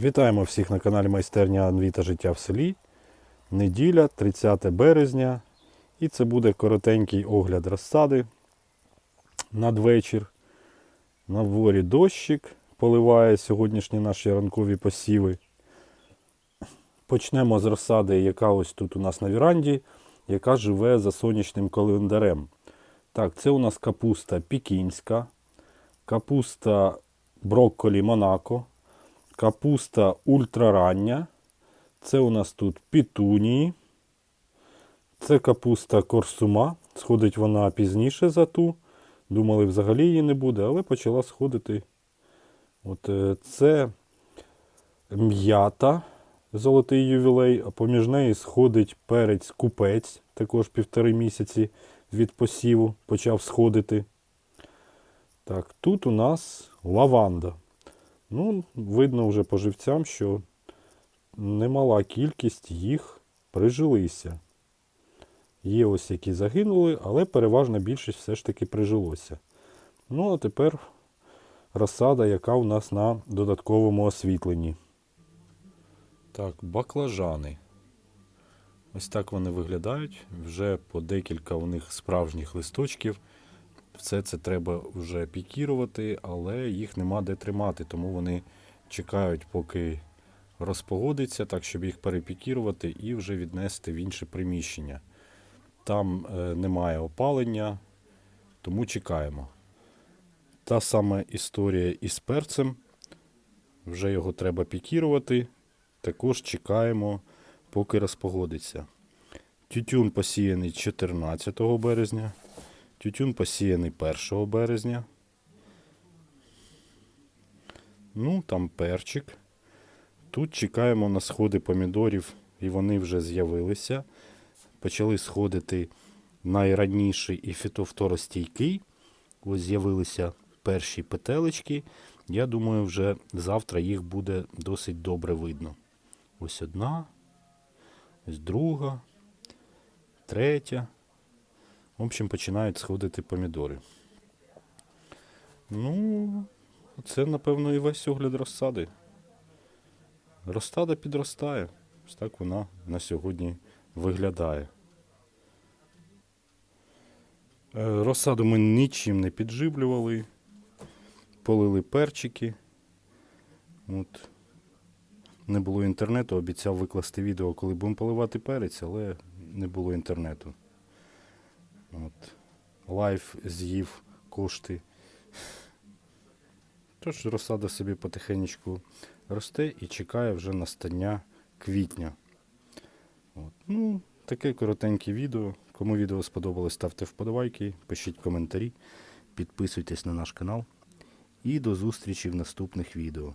Вітаємо всіх на каналі Майстерня Анві та життя в селі. Неділя, 30 березня. І це буде коротенький огляд розсади надвечір. На дворі дощик поливає сьогоднішні наші ранкові посіви. Почнемо з розсади, яка ось тут у нас на віранді, яка живе за сонячним календарем. Так, це у нас капуста пікінська, капуста брокколі Монако, капуста ультрарання. Це у нас тут пітунії. Це капуста корсума. Сходить вона пізніше за ту. Думали, взагалі її не буде, але почала сходити. От е, це м'ята, золотий ювілей, а поміж неї сходить перець купець, також півтори місяці від посіву почав сходити. Так, тут у нас лаванда. Ну, видно вже по живцям, що немала кількість їх прижилися. Є ось які загинули, але переважна більшість все ж таки прижилося. Ну, а тепер розсада, яка у нас на додатковому освітленні. Так, баклажани. Ось так вони виглядають. Вже по декілька у них справжніх листочків. Все це треба вже пікірувати, але їх нема де тримати, тому вони чекають, поки розпогодиться, так, щоб їх перепікірувати і вже віднести в інше приміщення. Там е, немає опалення, тому чекаємо. Та сама історія із перцем. Вже його треба пікірувати. Також чекаємо, поки розпогодиться. Тютюн посіяний 14 березня. Тютюн посіяний 1 березня. Ну, там перчик. Тут чекаємо на сходи помідорів, і вони вже з'явилися. Почали сходити найраніший і фітофторостійкий. Ось з'явилися перші петелечки. Я думаю, вже завтра їх буде досить добре видно. Ось одна, ось друга, третя. В общем, починають сходити помідори. Ну, це, напевно, і весь огляд розсади. Розсада підростає. Ось так вона на сьогодні виглядає. Е, Розсаду ми нічим не підживлювали. Полили перчики. От. Не було інтернету, обіцяв викласти відео, коли будемо поливати перець, але не було інтернету. Лайф з'їв кошти. Тож розсада собі потихеньку росте і чекає вже настання квітня. От. Ну, таке коротеньке відео. Кому відео сподобалось, ставте вподобайки, пишіть коментарі, підписуйтесь на наш канал. І до зустрічі в наступних відео.